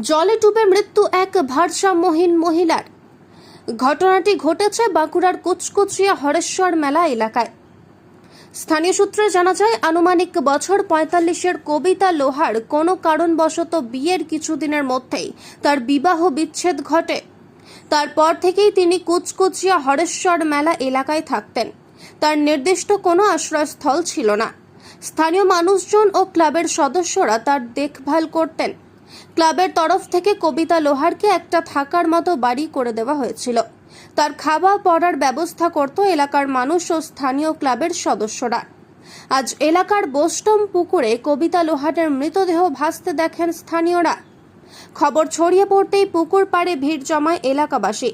জলে ডুবে মৃত্যু এক ভারসাম্যহীন মহিলার। ঘটনাটি ঘটেছে বাঁকুড়ার কুচকুচিয়া হরেশ্বর মেলা এলাকায়। স্থানীয় সূত্রে জানা যায়, আনুমানিক বছর পঁয়তাল্লিশের কবিতা লোহার কোনো কারণবশত বিয়ের কিছুদিনের মধ্যেই তার বিবাহ বিচ্ছেদ ঘটে। তারপর থেকেই তিনি কুচকুচিয়া হরেশ্বর মেলা এলাকায় থাকতেন। তার নির্দিষ্ট কোনো আশ্রয়স্থল ছিল না। স্থানীয় মানুষজন ও ক্লাবের সদস্যরা তার দেখভাল করতেন। ক্লাবের তরফ থেকে কবিতা লোহারকে একটা থাকার মতো বাড়ি করে দেওয়া হয়েছিল। তার খাওয়া পড়ার ব্যবস্থা করত এলাকার মানুষ ও স্থানীয় ক্লাবের সদস্যরা। আজ এলাকার বোস্টম পুকুরে কবিতা লোহারের মৃতদেহ ভাসতে দেখেন স্থানীয়রা। খবর ছড়িয়ে পড়তেই পুকুর পাড়ে ভিড় জমায় এলাকাবাসী।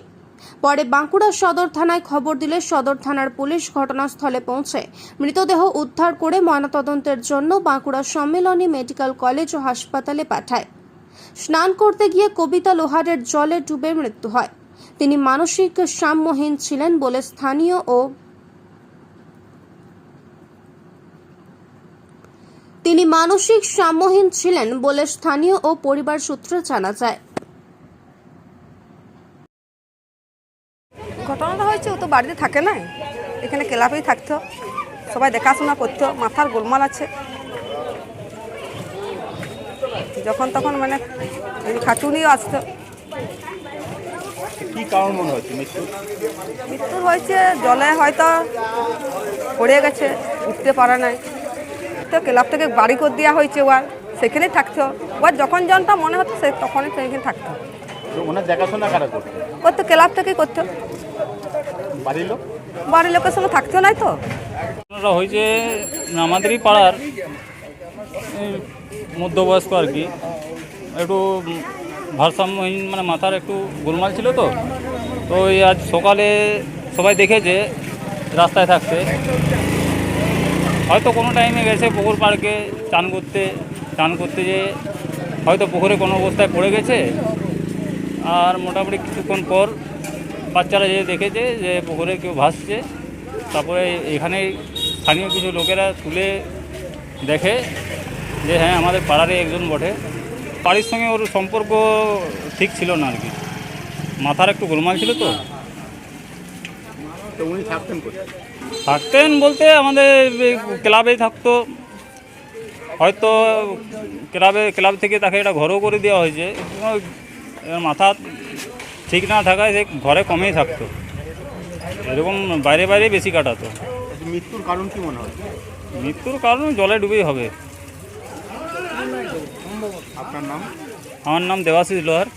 পরে বাঁকুড়া সদর থানায় খবর দিলে সদর থানার পুলিশ ঘটনাস্থলে পৌঁছে মৃতদেহ উদ্ধার করে ময়নাতদন্তের জন্য বাঁকুড়া সম্মেলনী মেডিকেল কলেজ ও হাসপাতালে পাঠায়। স্নান করতে গিয়ে কবিতা লোহারের জলে ডুবে মৃত্যু হয়। তিনি মানসিক সাম্যহীন ছিলেন বলে স্থানীয় ও তিনি মানসিক সাম্যহীন ছিলেন বলে স্থানীয় ও পরিবার সূত্রে জানা যায়। ঘটনাটা হয়েছে, ও তো বাড়িতে থাকে না এখানে ক্লাবেই থাকতো। সবাই দেখাশোনা করতো, মাথার গোলমাল আছে। যখন তখন মানে এই খাটুনিও আসতো। কি কারণ মনে হচ্ছে? মৃত্যু? মৃত্যু হয়েছে জলে হয়তো পড়ে গেছে উঠতে পারে নাই। তো ক্লাব থেকে বাড়ি করে দেওয়া হয়েছে ওর সেখানেই থাকতো। ওর যখন জনটা মনে হতো সে তখনই সেখানে থাকতো। তো ওনার দেখাশোনা কারা করতো? ও তো ক্লাব থেকেই করতো। বাড়ির লোক? বাড়ির লোকের সঙ্গে থাকতো নাই তো। হয়েছে আমাদেরই পাড়ার মধ্যবয়স্ক আর কি। একটু ভারসাম্যহীন মানে মাথার একটু গোলমাল ছিল তো। তো এই আজ সকালে সবাই দেখেছে, রাস্তায় থাকতে হয়তো কোনো টাইমে গেছে পুকুর পাড়কে চান করতে চান করতে যে হয়তো পুকুরে কোনো অবস্থায় পড়ে গেছে। আর মোটামুটি কিছুক্ষণ পর বাচ্চারা যে দেখেছে যে পুকুরে কেউ ভাসছে। তারপরে এখানে স্থানীয় কিছু লোকেরা তুলে দেখে যে হ্যাঁ আমাদের পাড়ারই একজন বটে। বাড়ির সঙ্গে ওর সম্পর্ক ঠিক ছিল না আর কি। মাথার একটু গোলমাল ছিল তো। উনি থাকতেন থাকতেন বলতে আমাদের এই ক্লাবেই থাকতো। হয়তো ক্লাবে ক্লাব থেকে তাকে একটা ঘরও করে দেওয়া হয়েছে। মাথা ঠিক না থাকায় সে ঘরে কমেই থাকতো। এরকম বাইরে বাইরে বেশি কাটাতো। আচ্ছা, মৃত্যুর কারণ কি মনে হচ্ছে মৃত্যুর কারণ জলে ডুবেই হবে। আপনার নাম? আমার নাম দেবাশিস লোহার।